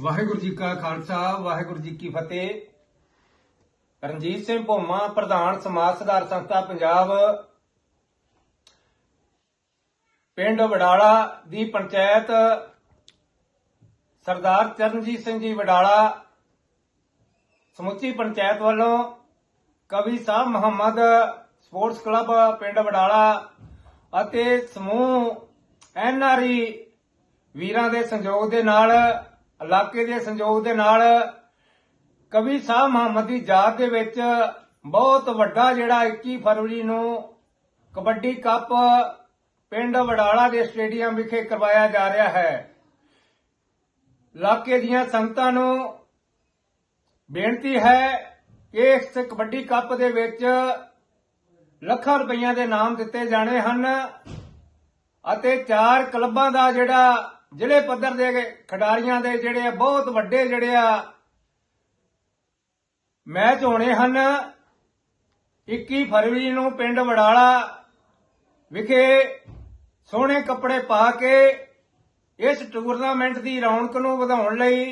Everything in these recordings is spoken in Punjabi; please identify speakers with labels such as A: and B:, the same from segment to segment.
A: ਵਾਹਿਗੁਰੂ ਜੀ ਕਾ ਖਾਲਸਾ, ਵਾਹਿਗੁਰੂ ਜੀ ਕੀ ਫਤਿਹ। ਰਣਜੀਤ ਸਿੰਘ ਭੋਮਾ, ਪ੍ਰਧਾਨ ਸਮਾਜ ਸੁਧਾਰ ਸੰਸਥਾ ਪੰਜਾਬ, ਪਿੰਡ ਵਡਾਲਾ ਦੀ ਪੰਚਾਇਤ, ਸਰਦਾਰ ਚਰਨਜੀਤ ਸਿੰਘ ਜੀ ਵਡਾਲਾ, ਸਮੁੱਚੀ ਪੰਚਾਇਤ ਵੱਲੋਂ ਕਵੀ ਸਾਹਿਬ ਮੁਹੰਮਦ ਸਪੋਰਟਸ ਕਲੱਬ ਪਿੰਡ ਵਡਾਲਾ ਅਤੇ ਸਮੂਹ ਐਨਆਰਈ ਵੀਰਾਂ ਦੇ ਸੰਯੋਗ ਦੇ ਨਾਲ ਇਲਾਕੇ ਦੇ ਸੰਯੋਗ ਦੇ ਨਾਲ ਕਵੀ ਸ਼ਾਹ ਮੁਹੰਮਦ ਦੀ ਯਾਦ ਦੇ ਵਿੱਚ ਬਹੁਤ ਵੱਡਾ ਜਿਹੜਾ 21 ਫਰਵਰੀ ਨੂੰ ਕਬੱਡੀ ਕੱਪ ਪਿੰਡ ਵਡਾਲਾ ਦੇ ਸਟੇਡੀਅਮ ਵਿਖੇ ਕਰਵਾਇਆ ਜਾ ਰਿਹਾ ਹੈ। ਇਲਾਕੇ ਦੀਆਂ ਸੰਗਤਾਂ ਨੂੰ ਬੇਨਤੀ ਹੈ ਕਿ ਇਸ ਕਬੱਡੀ ਕੱਪ ਦੇ ਵਿੱਚ ਲੱਖਾਂ ਰੁਪਈਆ ਦੇ ਨਾਮ ਦਿੱਤੇ ਜਾਣੇ ਹਨ ਅਤੇ ਚਾਰ ਕਲੱਬਾਂ ਦਾ ਜਿਹੜਾ ਜ਼ਿਲ੍ਹੇ ਪੱਧਰ ਦੇ ਖਿਡਾਰੀਆਂ ਦੇ ਜਿਹੜੇ ਆ, ਬਹੁਤ ਵੱਡੇ ਜਿਹੜੇ ਆ, ਮੈਚ ਹੋਣੇ ਹਨ। 21 ਫਰਵਰੀ ਨੂੰ ਪਿੰਡ ਵਡਾਲਾ ਵਿਖੇ ਸੋਹਣੇ ਕੱਪੜੇ ਪਾ ਕੇ ਇਸ ਟੂਰਨਾਮੈਂਟ ਦੀ ਰੌਣਕ ਨੂੰ ਵਧਾਉਣ ਲਈ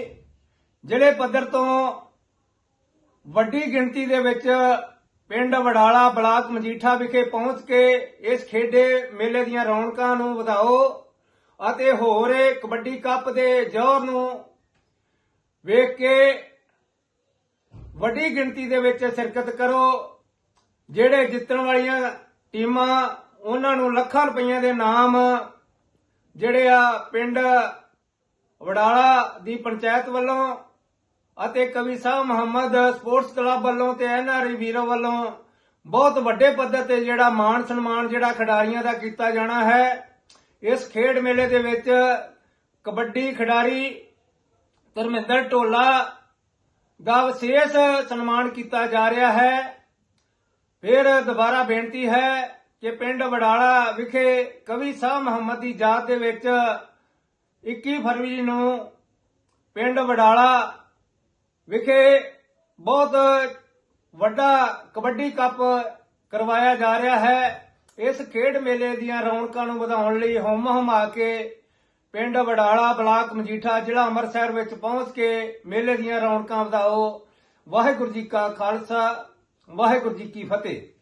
A: ਜ਼ਿਲ੍ਹੇ ਪੱਧਰ ਤੋਂ ਵੱਡੀ ਗਿਣਤੀ ਦੇ ਵਿੱਚ ਪਿੰਡ ਵਡਾਲਾ ਬਲਾਕ ਮਜੀਠਾ ਵਿਖੇ ਪਹੁੰਚ ਕੇ ਇਸ ਖੇਡੇ ਮੇਲੇ ਦੀਆਂ ਰੌਣਕਾਂ ਨੂੰ ਵਧਾਓ। ਅਤੇ ਹੋਰ ਕਬੱਡੀ ਕੱਪ ਦੇ ਜੋਰ ਨੂੰ ਵੇਖ ਕੇ ਵੱਡੀ ਗਿਣਤੀ ਦੇ ਵਿੱਚ ਸ਼ਿਰਕਤ ਕਰੋ, ਜਿਹੜੇ ਜਿੱਤਣ ਵਾਲੀਆਂ ਟੀਮਾਂ ਉਹਨਾਂ ਨੂੰ ਲੱਖਾਂ ਰੁਪਈਆ ਦੇ ਨਾਮ ਜਿਹੜੇ ਆ ਪਿੰਡ ਵਡਾਲਾ ਦੀ ਪੰਚਾਇਤ ਵੱਲੋਂ ਅਤੇ ਕਵੀ ਸਾਹਿਬ ਮੁਹੰਮਦ ਸਪੋਰਟਸ ਕਲੱਬ ਵੱਲੋਂ ਤੇ ਐਨਆਰਈ ਵੀਰੋ ਵੱਲੋਂ ਬਹੁਤ ਵੱਡੇ ਪੱਧਰ ਤੇ ਜਿਹੜਾ ਮਾਣ ਸਨਮਾਨ ਜਿਹੜਾ ਖਿਡਾਰੀਆਂ ਦਾ ਕੀਤਾ ਜਾਣਾ ਹੈ। ਇਸ ਖੇਡ ਮੇਲੇ ਦੇ ਵਿੱਚ ਕਬੱਡੀ ਖਿਡਾਰੀ ਧਰਮਿੰਦਰ ਢੋਲਾ ਦਾ ਵਿਸ਼ੇਸ਼ ਸਨਮਾਨ ਕੀਤਾ ਜਾ ਰਿਹਾ ਹੈ। ਫਿਰ ਦੁਬਾਰਾ ਬੇਨਤੀ ਹੈ ਕਿ ਪਿੰਡ ਵਡਾਲਾ ਵਿਖੇ ਕਵੀ ਸ਼ਾਹ ਮੁਹੰਮਦ ਦੀ ਯਾਦ ਦੇ ਵਿੱਚ 21 ਫਰਵਰੀ ਨੂੰ ਪਿੰਡ ਵਡਾਲਾ ਵਿਖੇ ਬਹੁਤ ਵੱਡਾ ਕਬੱਡੀ ਕੱਪ ਕਰਵਾਇਆ ਜਾ ਰਿਹਾ ਹੈ। ਇਸ ਖੇਡ ਮੇਲੇ ਦੀਆਂ ਰੌਣਕਾਂ ਨੂੰ ਵਧਾਉਣ ਲਈ ਹੁਮ ਹੁਮਾ ਕੇ ਪਿੰਡ ਵਡਾਲਾ ਬਲਾਕ ਮਜੀਠਾ ਜ਼ਿਲ੍ਹਾ ਅੰਮ੍ਰਿਤਸਰ ਵਿੱਚ ਪਹੁੰਚ ਕੇ ਮੇਲੇ ਦੀਆਂ ਰੌਣਕਾਂ ਵਧਾਓ। ਵਾਹਿਗੁਰੂ ਜੀ ਕਾ ਖਾਲਸਾ, ਵਾਹਿਗੁਰੂ ਜੀ ਕੀ ਫਤਿਹ।